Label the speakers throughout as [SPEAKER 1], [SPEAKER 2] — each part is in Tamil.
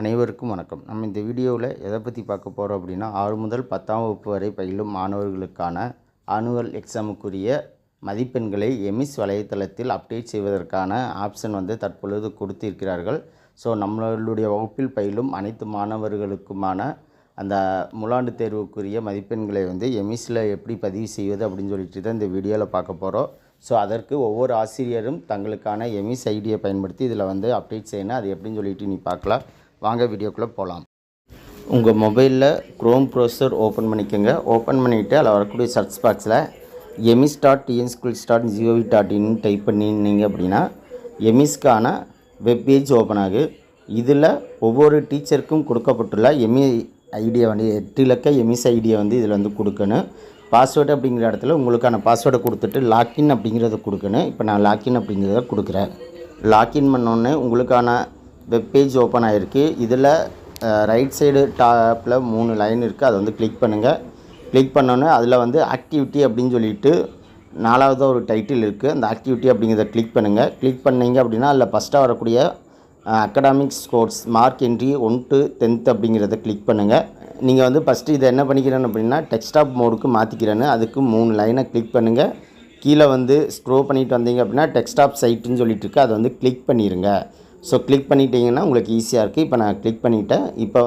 [SPEAKER 1] அனைவருக்கும் வணக்கம். நம்ம இந்த வீடியோவில் எதை பற்றி பார்க்க போகிறோம் அப்படின்னா ஆறு முதல் பத்தாம் வகுப்பு வரை பயிலும் மாணவர்களுக்கான ஆனுவல் எக்ஸாமுக்குரிய மதிப்பெண்களை எமிஸ் வலைத்தளத்தில் அப்டேட் செய்வதற்கான ஆப்ஷன் வந்து தற்பொழுது கொடுத்திருக்கிறார்கள். ஸோ நம்மளுடைய வகுப்பில் பயிலும் அனைத்து மாணவர்களுக்குமான அந்த முலாண்டு தேர்வுக்குரிய மதிப்பெண்களை வந்து எமிஸில் எப்படி பதிவு செய்வது அப்படின்னு சொல்லிட்டு தான் இந்த வீடியோவில் பார்க்க போகிறோம் ஸோ அதற்கு ஒவ்வொரு ஆசிரியரும் தங்களுக்கான எமிஸ் ஐடியை பயன்படுத்தி இதில் வந்து அப்டேட் செய்யணும். அது எப்படின்னு சொல்லிட்டு நீ பார்க்கலாம். வாங்க வீடியோக்குள்ளே போகலாம் உங்கள் மொபைலில் க்ரோம் ப்ரௌசர் ஓப்பன் பண்ணிக்கோங்க. ஓப்பன் பண்ணிவிட்டு அதில் வரக்கூடிய சர்ச் பாக்ஸில் EMIS dot TN school dot GOV dot in type பண்ணியிருந்தீங்க அப்படின்னா எமிஸ்க்கான வெப் பேஜ் ஓப்பன் ஆகு. இதில் ஒவ்வொரு டீச்சருக்கும் கொடுக்கப்பட்டுள்ள எமி ஐடியை வந்து எட்டு இலக்க எமிஸ் ஐடியை வந்து இதில் வந்து கொடுக்கணும். பாஸ்வேர்டு அப்படிங்கிற இடத்துல உங்களுக்கான பாஸ்வேர்டை கொடுத்துட்டு லாக்இன் அப்படிங்கிறத கொடுக்கணும். இப்போ நான் லாக்இன் அப்படிங்கிறத கொடுக்குறேன். லாக்இன் பண்ணோன்னே உங்களுக்கான வெப் பேஜ் ஓப்பன் ஆகிருக்கு இதில் ரைட் சைடு டாப்பில் மூணு லைன் இருக்குது அதை வந்து கிளிக் பண்ணுங்கள் கிளிக் பண்ணோன்னே அதில் வந்து ஆக்டிவிட்டி அப்படின்னு சொல்லிட்டு நாலாவதாக ஒரு டைட்டில் இருக்குது அந்த ஆக்டிவிட்டி அப்படிங்கிறத கிளிக் பண்ணுங்கள் கிளிக் பண்ணீங்க அப்படின்னா அதில் ஃபஸ்ட்டாக வரக்கூடிய academic scores mark entry one to tenth அப்படிங்கிறத கிளிக் பண்ணுங்கள் நீங்கள் வந்து ஃபஸ்ட்டு இதை என்ன பண்ணிக்கிறேன்னு அப்படின்னா டெக்ஸ்டாப் மோடுக்கு மாற்றிக்கிறேன்னு அதுக்கு மூணு லைனை கிளிக் பண்ணுங்கள் கீழே வந்து ஸ்க்ரோ பண்ணிட்டு வந்தீங்க அப்படின்னா டெக்ஸ்டாப் சைட்டுன்னு சொல்லிட்டு இருக்கு. அதை வந்து கிளிக் பண்ணிடுங்க ஸோ கிளிக் பண்ணிட்டீங்கன்னா உங்களுக்கு ஈஸியாக இருக்குது இப்போ நான் கிளிக் பண்ணிட்டேன். இப்போ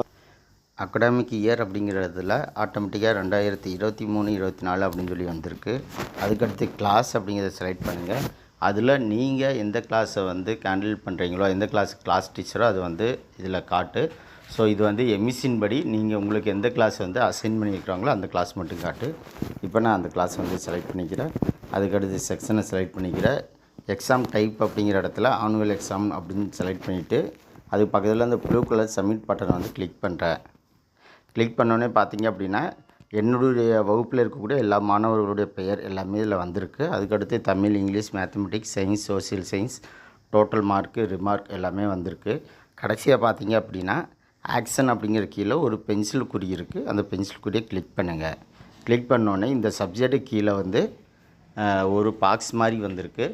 [SPEAKER 1] அகடாமிக் இயர் அப்படிங்கிறதுல ஆட்டோமேட்டிக்காக ரெண்டாயிரத்தி இருபத்தி மூணு இருபத்தி நாலு அப்படின்னு சொல்லி வந்திருக்கு. அதுக்கடுத்து கிளாஸ் அப்படிங்கிறத செலக்ட் பண்ணுங்கள் அதில் நீங்கள் எந்த கிளாஸை வந்து கேண்டில் பண்ணுறீங்களோ எந்த கிளாஸ் கிளாஸ் டீச்சரோ அது வந்து இதில் காட்டு. ஸோ இது வந்து எமிஷின் படி நீங்கள் உங்களுக்கு எந்த கிளாஸ் வந்து அசைன் பண்ணியிருக்கிறாங்களோ அந்த கிளாஸ் மட்டும் காட்டு. இப்போ நான் அந்த கிளாஸ் வந்து செலக்ட் பண்ணிக்கிறேன். அதுக்கடுத்து செக்ஷனை செலக்ட் பண்ணிக்கிறேன். எக்ஸாம் டைப் அப்படிங்கிற இடத்துல ஆனுவல் எக்ஸாம் அப்படின்னு செலக்ட் பண்ணிவிட்டு அதுக்கு பக்கத்தில் அந்த ப்ளூ கலர் சப்மிட் பட்டனை வந்து கிளிக் பண்ணுறேன் கிளிக் பண்ணோன்னே பார்த்தீங்க அப்படின்னா என்னுடைய வகுப்பில் இருக்கக்கூடிய எல்லா மாணவர்களுடைய பெயர் எல்லாமே இதில் வந்திருக்கு. அதுக்கடுத்து Tamil English mathematics science social science total mark remark எல்லாமே வந்திருக்கு. கடைசியாக பார்த்தீங்க அப்படின்னா ஆக்ஷன் அப்படிங்கிற கீழே ஒரு பென்சில் குறி இருக்குது அந்த பென்சில் குறியை கிளிக் பண்ணுங்கள் கிளிக் பண்ணோன்னே இந்த சப்ஜெக்ட்டு கீழே வந்து ஒரு பாக்ஸ் மாதிரி வந்திருக்கு.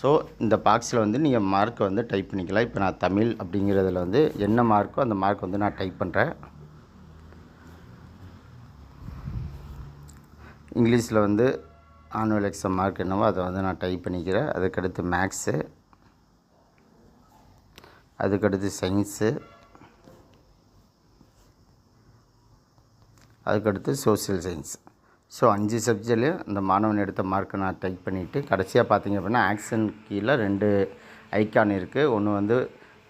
[SPEAKER 1] ஸோ இந்த பாக்ஸில் வந்து நீங்கள் மார்க்கை வந்து டைப் பண்ணிக்கலாம். இப்போ நான் தமிழ் அப்படிங்கிறதுல வந்து என்ன மார்க்கோ அந்த மார்க் வந்து நான் டைப் பண்ணுறேன் இங்கிலீஷில் வந்து ஆனுவல் எக்ஸாம் மார்க் என்னவோ அதை வந்து நான் டைப் பண்ணிக்கிறேன். அதுக்கடுத்து மேக்ஸு அதுக்கடுத்து சயின்ஸு அதுக்கடுத்து சோஷியல் சயின்ஸ் ஸோ அஞ்சு சப்ஜெக்ட்லேயும் இந்த மாணவன் எடுத்த மார்க்கை நான் டைப் பண்ணிவிட்டு கடைசியாக பார்த்தீங்க அப்படின்னா ஆக்ஷன் கீழே ரெண்டு ஐக்கான் இருக்குது ஒன்று வந்து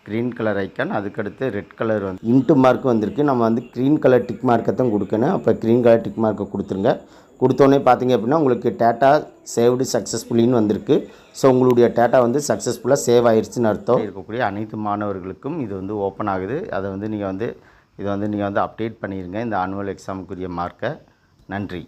[SPEAKER 1] க்ரீன் கலர் ஐக்கான் அதுக்கடுத்து ரெட் கலர் வந்து இன்ட்டு மார்க் வந்திருக்கு. நம்ம வந்து க்ரீன் கலர் டிக் மார்க்கை தான் கொடுக்கணும். அப்போ க்ரீன் கலர் டிக் மார்க்கை கொடுத்துருங்க. கொடுத்தோன்னே பார்த்தீங்க அப்படின்னா உங்களுக்கு டேட்டா சேவ்டு சக்ஸஸ்ஃபுல்லின்னு வந்திருக்கு. ஸோ உங்களுடைய டேட்டா வந்து சக்ஸஸ்ஃபுல்லாக சேவ் ஆயிடுச்சுன்னு அர்த்தம். இருக்கக்கூடிய அனைத்து மாணவர்களுக்கும் இது வந்து ஓப்பன் ஆகுது. அதை வந்து நீங்கள் வந்து இதை வந்து நீங்கள் வந்து அப்டேட் பண்ணிடுங்க இந்த ஆனுவல் எக்ஸாமுக்குரிய மார்க்கை நன்றி.